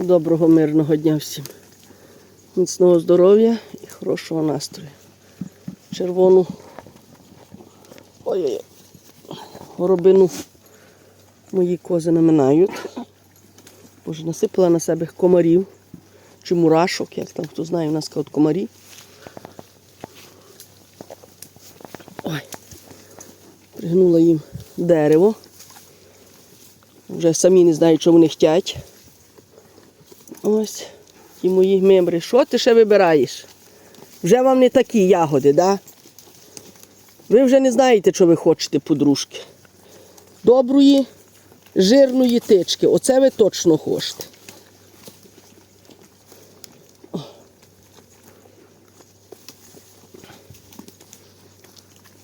Доброго мирного дня всім. Міцного здоров'я і хорошого настрою. Червону ой-ой-ой, горобину мої кози наминають. Боже, насипала на себе комарів чи мурашок, як там хто знає, у нас кажуть комарі. Ой. Пригнула їм дерево. Вже самі не знають, що вони хочуть. Ось ті мої мембри. Що ти ще вибираєш? Вже вам не такі ягоди, да? Ви вже не знаєте, що ви хочете, подружки. Доброї, жирної тички. Оце ви точно хочете.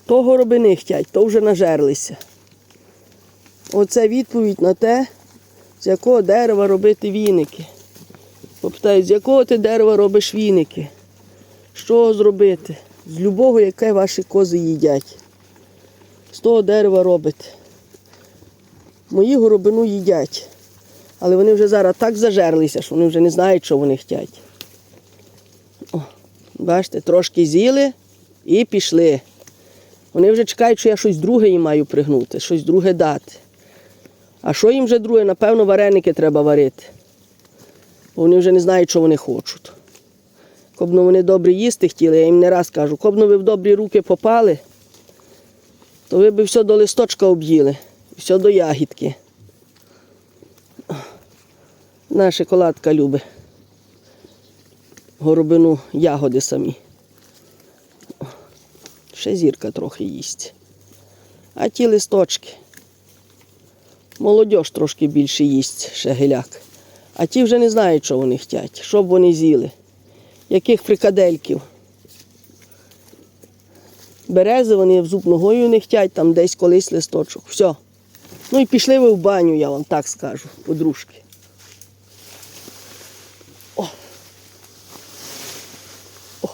То гороби не хтять, то вже нажерлися. Оце відповідь на те, з якого дерева робити віники. Попитають, з якого ти дерева робиш віники? Що зробити? З любого, яке ваші кози їдять. З того дерева робите. Мої горобину їдять. Але вони вже зараз так зажерлися, що вони вже не знають, що вони хочуть. Бачите, трошки з'їли і пішли. Вони вже чекають, що я щось друге їм маю пригнути, щось друге дати. А що їм вже друге? Напевно, вареники треба варити. Бо вони вже не знають, що вони хочуть. Кобно вони добре їсти хотіли, я їм не раз кажу, кобно ви в добрі руки попали, то ви б все до листочка об'їли, все до ягідки. Наша шоколадка любить. Горобину ягоди самі. Ще зірка трохи їсть. А ті листочки. Молодь трошки більше їсть, ще геляк. А ті вже не знають, що вони хочуть, що б вони з'їли, яких фрикадельків. Берези вони в зуб ногою не хочуть, там десь колись листочок. Все. Ну і пішли ви в баню, я вам так скажу, подружки. О. О.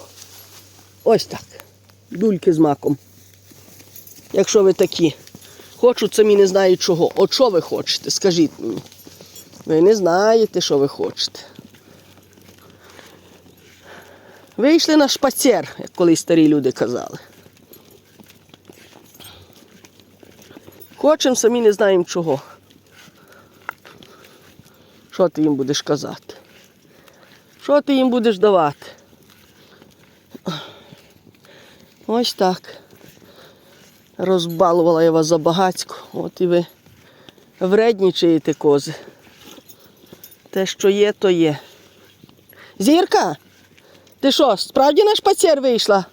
Ось так. Дульки з маком. Якщо ви такі. Хочуть самі не знають чого. От що ви хочете, скажіть мені. Ви не знаєте, що ви хочете. Вийшли на шпацер, як колись старі люди казали. Хочемо, самі не знаємо чого. Що ти їм будеш казати? Що ти їм будеш давати? Ось так. Розбалувала я вас забагацько. От і ви вреднічаєте кози. Те, що є, то є. Зірка, ти що, справді на шпацер вийшла?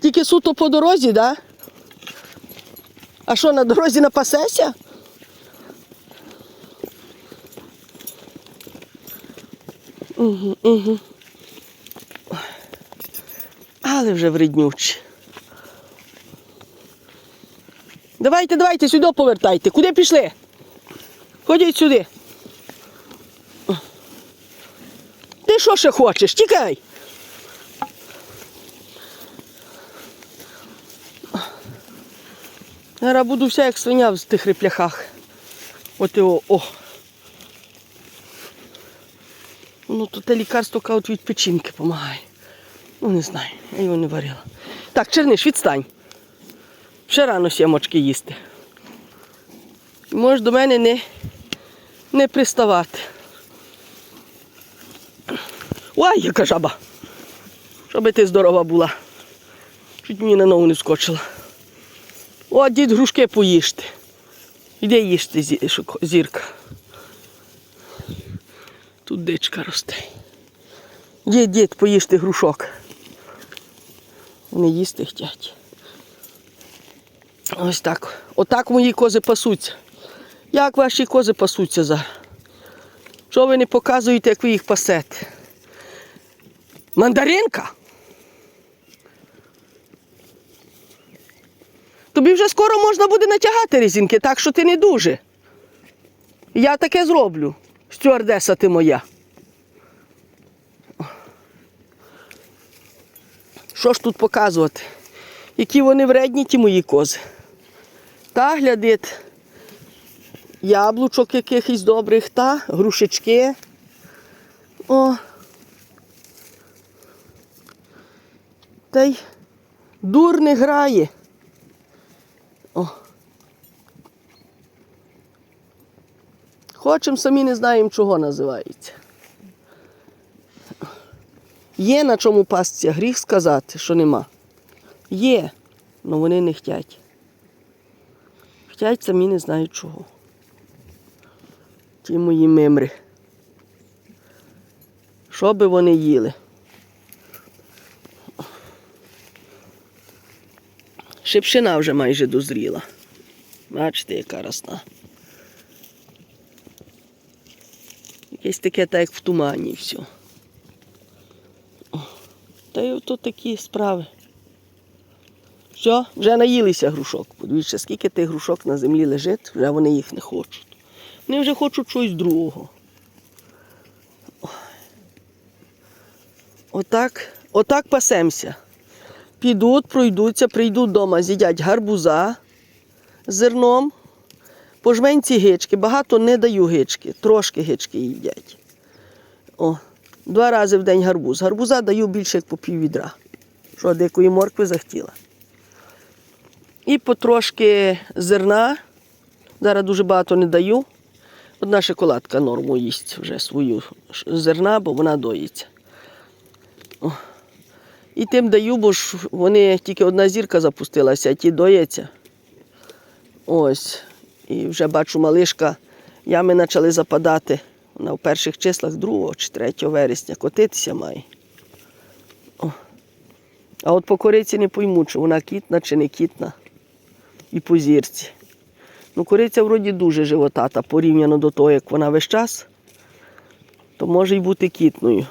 Тільки суто по дорозі, да? А що, на дорозі напасешся? Угу, угу. Але вже вреднючі. Давайте, давайте, сюди повертайте. Куди пішли? Ходіть сюди. Ти що ще хочеш? Тікай. Зараз буду вся як свиня в тих репляхах. От його, о. Ну, то те лікарство кажуть від печінки допомагає. Ну, не знаю, я його не варила. Так, черниш, відстань. Ще рано сімочки їсти. Можеш до мене не, не приставати. Ой, яка жаба. Щоби ти здорова була. Чуть мені на ногу не скочила. О, дід грушки поїжте. Іди їжте, зірка. Тут дичка росте. Дід, дід, поїжте грушок. Вони їсти хочуть. Ось так. Отак мої кози пасуться. Як ваші кози пасуться зараз? Що ви не показуєте, як ви їх пасете? Мандаринка? Тобі вже скоро можна буде натягати резинки, так що ти не дуже. Я таке зроблю. Стюардеса ти моя. Що ж тут показувати? Які вони вредні, ті мої кози. Та глядить, яблучок якихось добрих, та грушечки. О. Та й дур не грає. О. Хочемо, самі не знаємо, чого називається. Є на чому пастися, гріх сказати, що нема. Є, але вони не хтять. Хтять самі не знають чого. Ті мої мимри. Що би вони їли? Шипшина вже майже дозріла. Бачите, яка росна. Якесь таке, так як в тумані все. Та й ото такі справи. Все, вже наїлися грушок. Подивіться, скільки тих грушок на землі лежить, вже вони їх не хочуть. Вони вже хочуть щось другого. Отак, отак пасемося. Підуть, пройдуться, прийдуть вдома, з'їдять гарбуза з зерном, по жменці гички. Багато не даю гички, трошки гички їдять. О, два рази в день гарбуз. Гарбуза даю більше як по пів відра. Що дикої моркви захотіла. І потрошки зерна. Зараз дуже багато не даю. Одна шоколадка норму їсть вже свою зерна, бо вона доїться. О. І тим даю, бо ж вони тільки одна зірка запустилася, а ті доїться. Ось. І вже бачу, малишка, ями почали западати. Вона в перших числах 2 чи 3 вересня котитися має. О. А от по кориці не пойму, чи вона кітна, чи не кітна. І по зірці. Ну, кориця вроді дуже животата порівняно до того, як вона весь час, то може й бути кітною.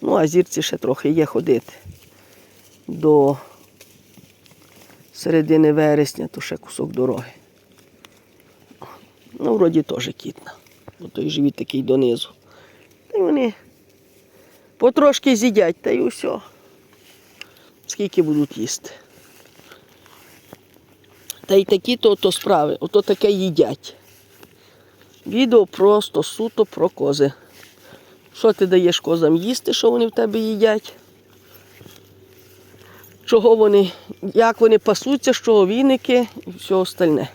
Ну, а зірці ще трохи є ходити. До середини вересня, то ще кусок дороги. Ну, вроді теж кітна. Бо той живіт такий донизу. Та й вони потрошки з'їдять, та й усе. Скільки будуть їсти. Та й такі то, то справи, ото таке їдять. Відео просто суто про кози. Що ти даєш козам їсти, що вони в тебе їдять? Чого вони, як вони пасуться, з чого віники і все остальне.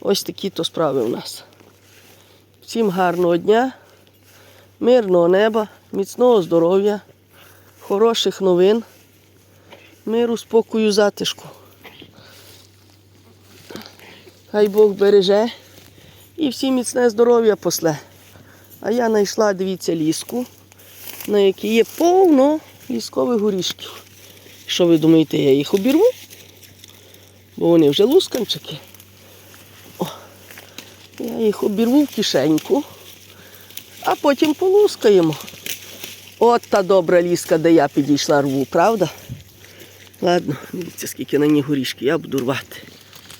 Ось такі то справи у нас. Всім гарного дня, мирного неба, міцного здоров'я, хороших новин, миру, спокою, затишку. Хай Бог береже і всім міцне здоров'я после. А я знайшла, дивіться, ліску, на якій є повно ліскових горішків. Що ви думаєте, я їх обірву? Бо вони вже лусканчики. О, я їх обірву в кишеньку, а потім полускаємо. От та добра ліска, де я підійшла рву, правда? Ладно, дивіться, скільки на ній горішки, я буду рвати.